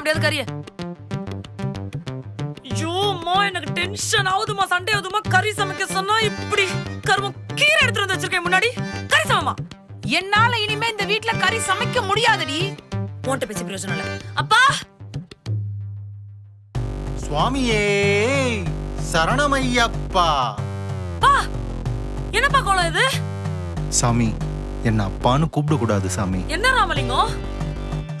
எப்படியாவது கறிய. ஐயோ அம்மா எனக்கு டென்ஷன் ஆகுதுமா சண்டே ஆகுதுமா கறி சமைக்க சொன்னா இப்படி கருமம் கீரை எடுத்துட்டு வந்து வச்சிருக்கேன் முன்னாடி. கறி சமமா என்னால இனிமே இந்த வீட்ல கறி சமைக்க முடியாதுடி. உன்கிட்ட பேசி பிரயோஜனம் இல்ல. அப்பா! சுவாமியே சரணமையப்பா. பா! என்னப்பா கோலம் இது? சாமி என்ன அப்பான்னு கூப்பிடக்கூடாது சாமி. என்ன ராமலிங்கம்?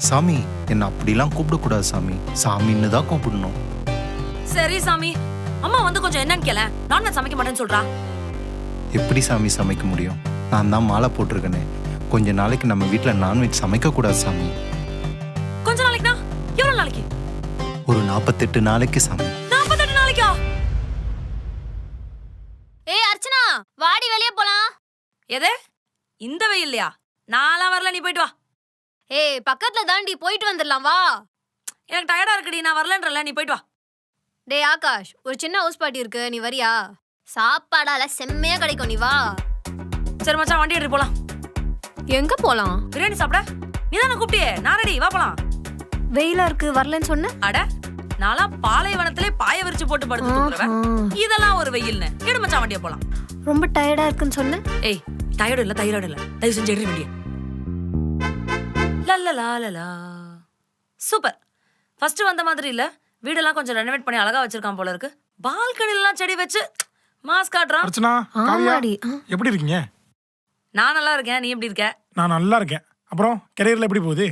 சாமி என்ன அப்படிலாம் கூப்பிடக்கூடாது சாமி. சாமின்னு தான் கூப்பிடணும். சரி சாமி. அம்மா வந்து கொஞ்சம் என்னன்னு கேள. நான் சமைக்க மாட்டேன்னு சொல்றா? எப்படி சாமி சமைக்க முடியும்? நான் தான் மாலை போட்டிருக்கேனே. கொஞ்ச நாளைக்கு நம்ம வீட்டில் நான்வெஜ் சமைக்கக்கூடாது சாமி. கொஞ்ச நாளைக்குனா? எவ்வளவு நாளைக்கு? ஒரு நாற்பத்தெட்டு நாளைக்கு சாமி. நாற்பத்தெட்டு நாளைக்கா? ஏய் அர்ச்சனா வாடி வெளியே போலாம். எது? இந்த வெயில்லையா? நான்லாம் வரல நீ போயிட்டு வா. ஏய் பக்கத்துல தாண்டி போயிட்டு வந்துடலாம் வா. எனக்கு டயர்டா இருக்குடி நான் வரலன்றல நீ போயிட்டு வா. டேய் ஆகாஷ் ஒரு சின்ன ஹவுஸ் பார்ட்டி இருக்கு நீ வரியா? சாப்பாடால செம்மையா கிடைக்கும் நீ வா. சரி மச்சான் வண்டி எடுத்து போலாம். எங்க போலாம்? பிரியாணி சாப்பிட? நீ தானே கூப்பிட்டியே? நான் ரெடி வா போலாம். வெயிலா இருக்கு வரலன்னு சொன்ன? அட நான்லாம் பாலைவனத்திலே பாய விரிச்சு போட்டு படுத்து தூங்குறவன் இதெல்லாம் ஒரு வெயில்னு. எடு மச்சான் வண்டியை போலாம். ரொம்ப டயர்டா இருக்குன்னு சொன்ன? ஏய் டயர்டு இல்ல தைராய்டு இல்ல. தயவு செஞ்சு எடுத்து வண்டியை. லல்லலா லலா சூப்பர். ஃபர்ஸ்ட் வந்த மாதிரி இல்ல. வீடெல்லாம் கொஞ்சம் ரெனோவேட் பண்ணி அழகா வச்சிருக்கான் போல இருக்கு. பால்கனிலாம் செடி வச்சு மாஸ் காட்டுறான். அர்ச்சனா காவியா ஆமாடி. ஆ. எப்படி இருக்கீங்க? நான் நல்லா இருக்கேன். நீ எப்படி இருக்க? நான் நல்லா இருக்கேன். அப்புறம் கெரியர்ல எப்படி போகுது?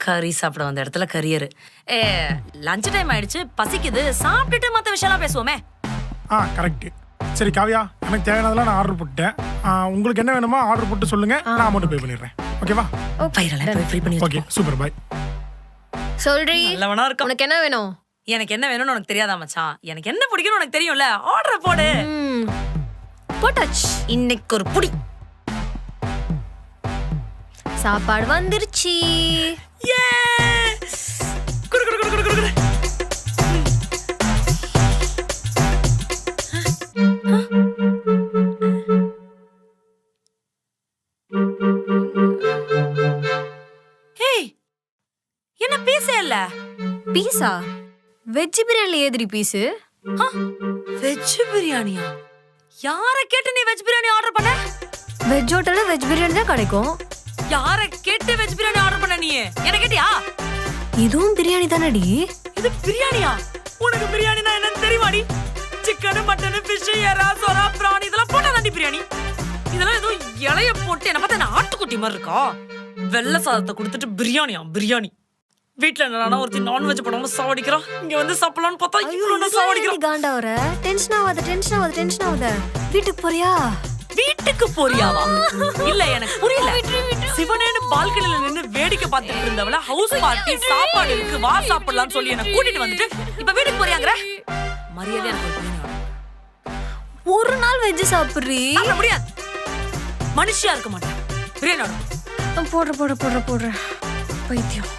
கறி சாப்பிட வந்த இடத்துல கரியர். ஏ லஞ்ச் டைம் ஆயிடுச்சு. பசிக்குது. சாப்பிட்டுட்டு மத்த விஷயம்லாம் பேசுவோமே. ஆ கரெக்ட் சரி காவியா எனக்கு தேவையானதெல்லாம் நான் ஆர்டர் போட்டேன் ஆ, உங்களுக்கு என்ன வேணுமோ ஆர்டர் போட்டு சொல்லுங்க. நான் அமௌண்ட் பே பண்ணிடுறேன். ஓகேவா பயிரெல்லாம் போய் ஃப்ரீ பண்ணி ஓகே. சூப்பர் பாய் சொல்றி நல்லவனா இருக்கான் உனக்கு என்ன வேணும்? எனக்கு என்ன வேணும்னு உனக்கு தெரியாதா மச்சான்? எனக்கு என்ன பிடிக்கும்னு உனக்கு தெரியும்ல? ஆர்டர் போடு. ம். போட்டாச்சு. இன்னைக்கு ஒரு புடி. சாப்பாடு வந்துருச்சு. ஏ இல்ல. பீஸா? வெஜ் பிரியாணில ஏதிரி பீஸு? வெஜ் பிரியாணியா? யார கேட்டு நீ வெஜ் பிரியாணி ஆர்டர் பண்ண? வெஜ் ஹோட்டல்ல வெஜ் பிரியாணி தான் கிடைக்கும். யார கேட்டு வெஜ் பிரியாணி ஆர்டர் பண்ண நீ? என்ன கேட்டியா? இதுவும் பிரியாணி தானடி. இது பிரியாணியா? உனக்கு பிரியாணினா என்னன்னு தெரியுமாடி? சிக்கன் மட்டன் ஃபிஷ் எறா சொரா பிராணி இதெல்லாம் போட்டா தாண்டி பிரியாணி. இதெல்லாம் ஏதோ இலைய போட்டு என்ன பார்த்தா என்ன ஆட்டுக்குட்டி மாதிரி இருக்கா? வெள்ளை சாதத்தை கொடுத்துட்டு பிரியாணியா? பிரியாணி. வீட்ல என்னடா ஒருத்தி நான்வெஜ் போடாம சாவடிக்கிறான் இங்க வந்து சாப்பிடலாம்னு பார்த்தா இவ்வளவு சாவடிக்கிறான் காண்டா வர டென்ஷன் ஆகாத டென்ஷன் ஆகாத டென்ஷன் ஆகாத. வீட்டுக்கு போறியா? வீட்டுக்கு போறியாவா? இல்ல எனக்கு புரியல. சிவனேன்னு பால்கனில நின்னு வேடிக்கை பார்த்துட்டு இருந்தவள ஹவுஸ் பார்ட்டி சாப்பாடு இருக்கு வா சாப்பிடலாம்னு சொல்லி என்ன கூட்டிட்டு வந்துட்டு இப்ப வீட்டுக்கு போறியாங்கற? மரியாதை எனக்கு ஒரு நாள் வெஜ் சாப்பிடுறீ? சாப்பிட முடியாது. மனுஷியா இருக்க மாட்டேன். பிரியாணி. போடுற போடுற போடுற போடுற. பைத்தியம்.